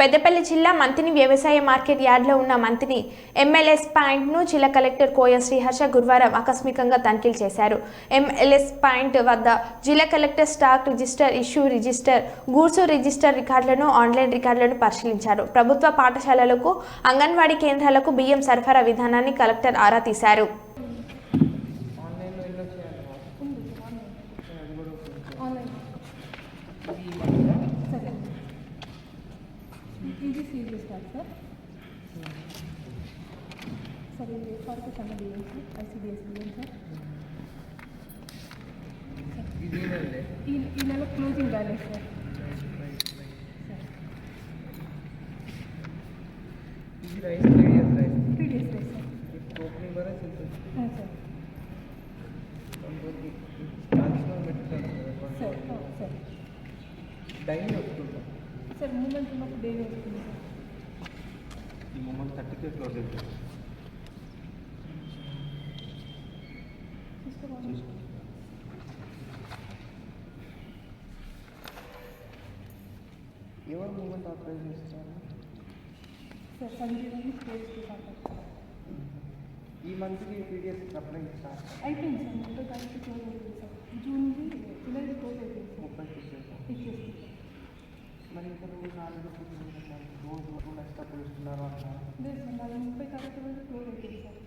పెద్దపల్లి జిల్లా మంతిని వ్యవసాయ మార్కెట్ యార్డ్లో ఉన్న మంతిని ఎంఎల్ఎస్ పాయింట్ను జిల్లా కలెక్టర్ కోయ శ్రీహర్ష గురువారం ఆకస్మికంగా తనిఖీలు చేశారు. ఎంఎల్ఎస్ పాయింట్ వద్ద జిల్లా collector stock register issue register goods register రికార్డులను ఆన్లైన్ రికార్డులను పరిశీలించారు. ప్రభుత్వ పాఠశాలలకు అంగన్వాడీ కేంద్రాలకు బియ్యం సరఫరా విధానాన్ని కలెక్టర్ ఆరా తీశారు. సరే ఇది ఫార్టీ సన్న బియ్యం సార్ ఐసీడిఎస్ బియ్యం సార్ ఇది ఈమెయిల్ ఈ ఈ నెల క్లోజింగ్ బ్యాలెన్స్ సార్ సార్ ఇది rice medium rice three days rice sir opening बरं असेल ఆ, సార్ ట్రాన్స్ఫర్ పెట్టుతాను సార్ ఆ, సార్ డైలీ వస్తుంటాం సార్ మూమెంట్ ఉన్నప్పుడు డే వేస్తుంది సార్ ఈ మూమెంట్ థర్టీకే క్లోజ్ అవుతుంది మూమెంట్ ఆపరేట్ చేస్తారు సార్ సంజీవని స్టేజ్ ఈ మంత్కి పీడిఎఫ్ అప్లై చేస్తారు అయిపోయింది సార్ ముప్పై తారీఖు క్లోజ్ అయిపోయింది సార్. జూన్ది జూలై క్లోజ్ అయిపోయింది సార్. ముప్పై ఇచ్చేసాం ఇచ్చేసి మరి ఇంకా నువ్వు నాలుగు రోజు రోజు నష్టపోయి ఇస్తున్నారు అంటున్నారు లేదు సార్ నాది ముప్పై తారీఖు క్లోజ్ అయిపోయింది సార్.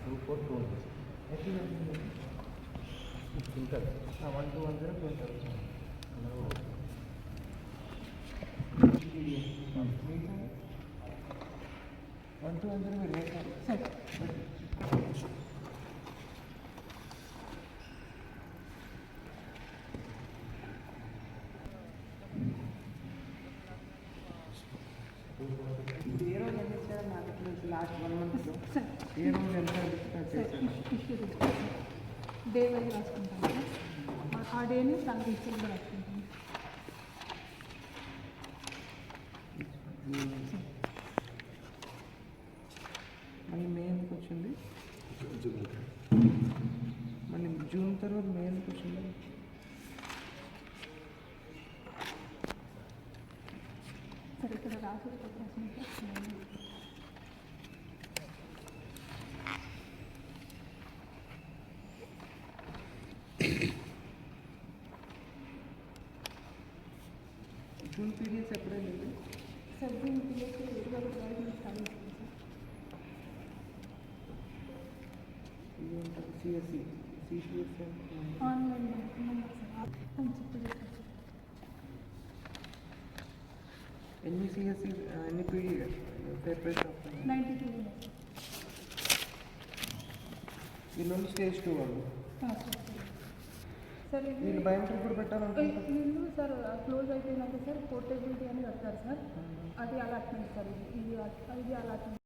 టూ ఫోర్ టూ ఎట్లా ఉంటుంది one two one zero twenty one two one zero మీరు వేసారు సార్ ఇప్పుడు ఏ రోజు ఎంత ఇచ్చారు మార్కెట్ నుంచి లాస్ట్ వన్ మంత్లో సార్ ఏ రోజు ఎంత డే వైజ్ ఆ- డేని దానికి ఇష్యూ కూడా రాసుకుంటాం మళ్ళీ మే ఎందుకు వచ్చింది? మళ్ళీ జూన్ తర్వాత మే ఎందుకు వచ్చింది? సార్ ఇక్కడ రాసి రాసుకుంటాం జూన్ పీరియడ్స్ ఎప్పుడే లేదు సార్ దీని పిల్లలకి ఇరవై ఒకటి వరకు ఇది ఉంటుంది సిఎస్సి సిసిఎస్ ఆన్లైన్ ఎన్ని సిఎస్సి ఎన్ని పీరియడ్ పేపర్స్ నైంటీ టూ వీళ్ళు స్టేజ్ టూ వాళ్ళు సార్ బయోమెట్రిక్ కూడా పెట్టాలనుకుంటున్నారు వీళ్ళు సార్ క్లోజ్ అయిపోయినాక సార్ పోర్టబిలిటీ అని కడతారు సార్. అది అలాట్మెంట్ సార్ ఇది ఇది అలాట్మెంట్.